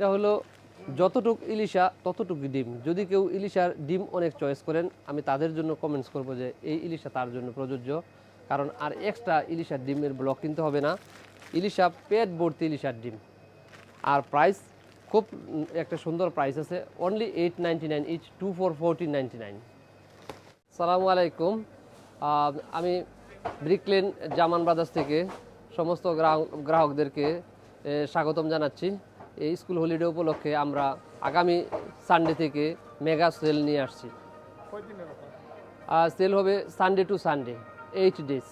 এটা হলো যতটুক ইলিশা ততটুকু ডিম। যদি কেউ ইলিশার ডিম অনেক চয়েস করেন, আমি তাদের জন্য কমেন্টস করব যে এই ইলিশা তার জন্য প্রযোজ্য। কারণ আর এক্সট্রা ইলিশার ডিমের ব্লক কিনতে হবে না। ইলিশা পেট ভর্তি ইলিশার ডিম। আর প্রাইস খুব একটা সুন্দর প্রাইস আছে। Only eight ninety nine each two four ninety nine সালামু আলাইকুম। আমি ব্রিকলেন জামান ব্রাদার্স থেকে সমস্ত গ্রাহক গ্রাহকদেরকে স্বাগতম জানাচ্ছি। এই স্কুল হলিডে উপলক্ষে আমরা আগামী সানডে থেকে মেগা সেল নিয়ে আসছি। সেল হবে Sunday to Sunday eight days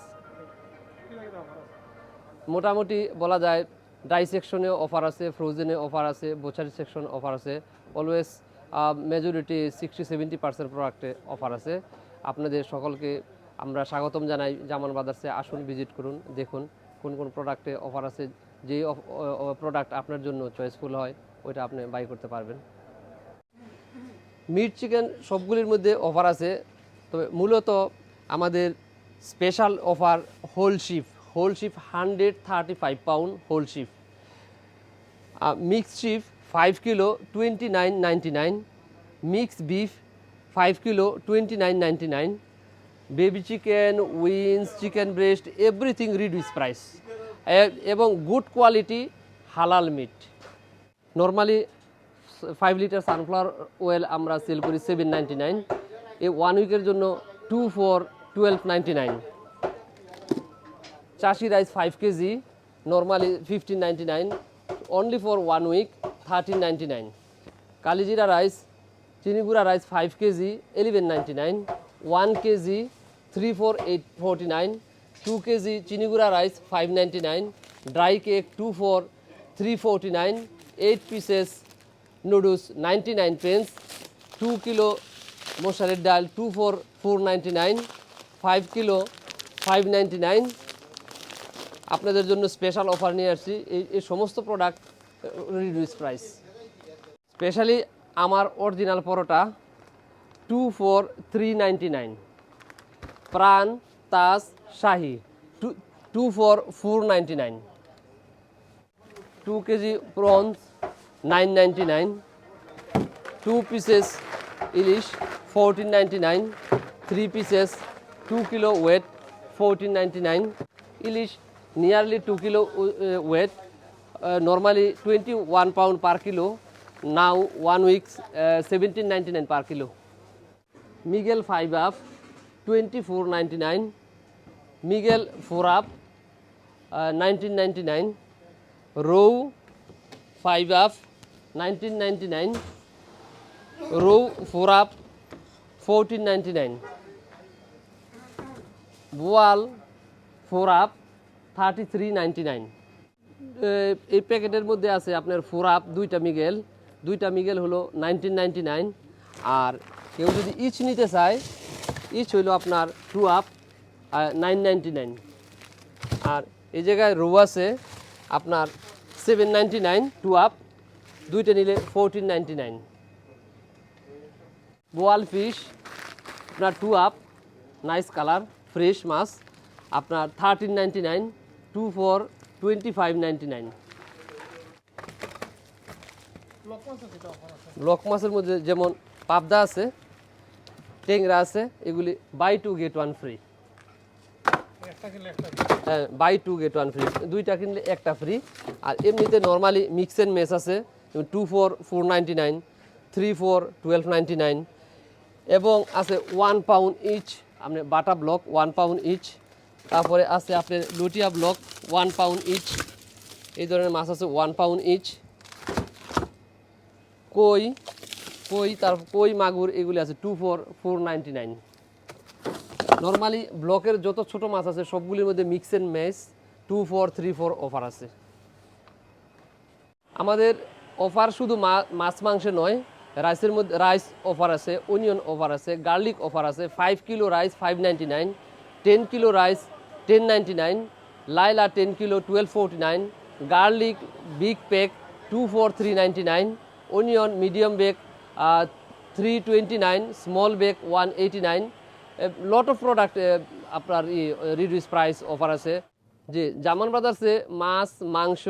মোটামুটি বলা যায় ড্রাই সেকশনে অফার আছে ফ্রোজেনে অফার আছে বোচারি সেকশন অফার আছে। Always majority sixty seventy percent প্রোডাক্টে অফার আছে। আপনাদের সকলকে আমরা স্বাগতম জানাই। জামান বাজারসে আসুন ভিজিট করুন, দেখুন কোন কোন প্রোডাক্টে অফার আছে। যেই প্রোডাক্ট আপনার জন্য চয়েসফুল হয়, ওইটা আপনি বাই করতে পারবেন। মিট চিকেন সবগুলির মধ্যে অফার আছে। তবে মূলত আমাদের special offer whole sheep whole sheep hundred thirty five pound whole sheep mix sheep five kilo twenty nine ninety nine mix beef five kilo twenty nine ninety nine baby chicken wings chicken breast everything reduce price এবং good quality halal meat. Normally five litre sunflower oil আমরা sale করি seven nine এই one উইকের জন্য two four twelve ninety nine Chashi rice five kilo normally fifteen ninety nine only for one week thirteen ninety nine Kalijira rice Chinigura rice five kilo eleven ninety nine one kilo three four eight forty nine two kilo Chinigura rice five ninety nine dry cake two four three forty nine eight pieces noodles ninety nine pence two kilo মশারির ডাল two four four ninety nine five kilo five ninety nine আপনাদের জন্য special offer নিয়ে আসছি। এই এই সমস্ত product reduce price specially আমার original paratha two four three ninety nine Pran Taj Shahi, two two four four ninety nine. Two kilo prawns nine ninety nine. Two pieces ilish, fourteen ninety nine. Three pieces, two kilo weight, fourteen ninety nine. Ilish, nearly two kilo weight normally twenty one pound per kilo. Now one weeks seventeen ninety nine per kilo. Mrigal five up twenty four ninety nine. Mrigal four up nineteen ninety nine rui five up nineteen ninety nine rui four up fourteen nine boal four up thirty three nine এই প্যাকেটের মধ্যে আছে আপনার four up দুইটা মিগেল দুইটা মিগেল হলো নাইনটিন নাইনটি নাইন আর কেউ যদি ইচ নিতে চায় ইচ হইল আপনার টু আপ নাইন নাইন আর এই জায়গায় রো আছে আপনার সেভেন নাইন টু আপ দুইটা নিলে ফোরটিন নাইন বোয়াল ফিশ আপনার two up nice colour fresh মাছ। আপনার thirteen ninety nine two four twenty five ninety nine block মাছের মধ্যে যেমন পাবদা আছে টেংরা আছে, এগুলি buy two get one free হ্যাঁ buy two get one free দুইটা কিনলে একটা ফ্রি আর এমনিতে নর্মালি মিক্স অ্যান্ড মেস আছে। Two four four nine four twelve nine এবং আছে ওয়ান পাউন্ড ইচ আপনি বাটা ব্লক ওয়ান পাউন্ড ইচ তারপরে আছে আপনার লুটিয়া ব্লক ওয়ান পাউন্ড ইচ এই ধরনের মাছ আছে ওয়ান পাউন্ড ইচ কই কই তার কই, মাগুর, এগুলি আছে two four four ninety nine normally ব্লকের যত ছোট মাছ আছে, সবগুলির মধ্যে mix and match two four three four offer আছে। আমাদের অফার শুধু মাছ মাংসে নয় রাইসের মধ্যে রাইস অফার আছে অনিয়ন অফার আছে গার্লিক অফার আছে five kilo rice five ninety nine ten kilo rice ten ninety nine Laila ten kilo twelve forty nine garlic big pack two four three ninety nine onion medium bag three twenty nine small bag one eighty nine lot of product আপনার ই reduce price offer আছে। যে জামান ব্রাদার্সে মাছ, মাংস,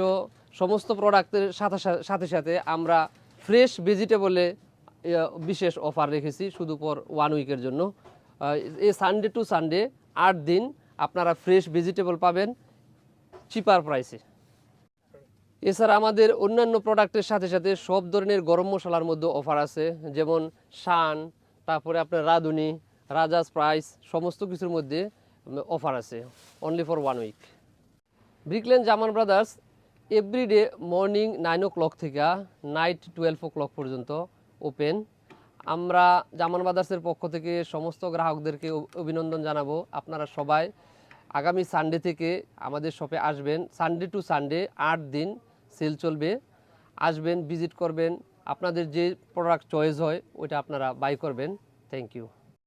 সমস্ত প্রোডাক্টের সাথে সাথে সাথে আমরা ফ্রেশ ভেজিটেবলে বিশেষ অফার রেখেছি শুধু পর ওয়ান উইকের জন্য। এই সানডে টু সানডে আট দিন আপনারা ফ্রেশ ভেজিটেবল পাবেন চিপার প্রাইসে এছাড়া আমাদের অন্যান্য প্রোডাক্টের সাথে সাথে সব ধরনের গরম মশলার মধ্যে অফার আছে, যেমন শান, তারপরে আপনার রাঁধুনি রাজাস, প্রাইস, সমস্ত কিছুর মধ্যে অফার আছে only for one week Brick Lane Zaman brothers everyday morning nine o'clock থেকে নাইট টুয়েলভ ও ক্লক পর্যন্ত ওপেন আমরা জামান ব্রাদার্সের পক্ষ থেকে সমস্ত গ্রাহকদেরকে অভিনন্দন জানাব। আপনারা সবাই আগামী সানডে থেকে আমাদের শপে আসবেন। সানডে টু সানডে আট দিন সেল চলবে। আসবেন ভিজিট করবেন। আপনাদের যে প্রোডাক্ট চয়েস হয়, ওইটা আপনারা বাই করবেন। Thank you